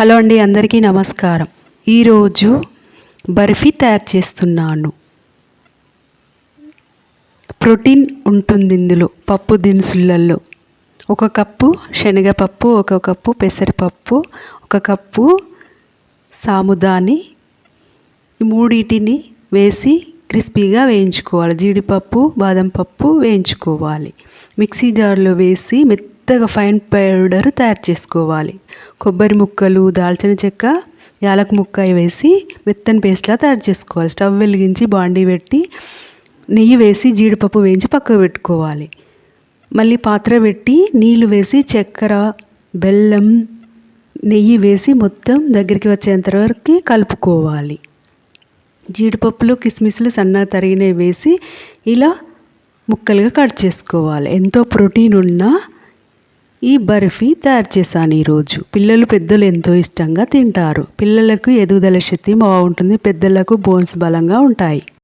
Hello అండి అందరికీ నమస్కారం. ఈరోజు బర్ఫీ తయారు చేస్తున్నాను. ప్రోటీన్ ఉంటుంది ఇందులో పప్పు దినుసులలో. ఒక కప్పు శనగపప్పు ఒక కప్పు పెసరపప్పు ఒక కప్పు సాముదాని. ఈ మూడింటిని వేసి క్రిస్పీగా వేయించుకోవాలి. జీడిపప్పు బాదం పప్పు వేయించుకోవాలి. మిక్సీ జార్లో వేసి మెత్తగా ఫైన్ పౌడర్ తయారు చేసుకోవాలి. కొబ్బరి ముక్కలు దాల్చిన చెక్క యాలక ముక్క వేసి మెత్తని పేస్ట్లా తయారు చేసుకోవాలి. స్టవ్ వెలిగించి బాండీ పెట్టి నెయ్యి వేసి జీడిపప్పు వేయించి పక్కకు పెట్టుకోవాలి. మళ్ళీ పాత్ర పెట్టి నీళ్ళు వేసి చక్కెర బెల్లం నెయ్యి వేసి మొత్తం దగ్గరికి వచ్చేంత వరకు కలుపుకోవాలి. జీడిపప్పులు కిస్మిస్లు సన్నగా తరిగినవి వేసి ఇలా ముక్కలుగా కట్ చేసుకోవాలి. ఎంతో ప్రోటీన్ ఉన్న ఈ బర్ఫీ తయారు చేశాను ఈరోజు. పిల్లలు పెద్దలు ఎంతో ఇష్టంగా తింటారు. పిల్లలకు ఎదుగుదల శక్తి బాగుంటుంది. పెద్దలకు బోన్స్ బలంగా ఉంటాయి.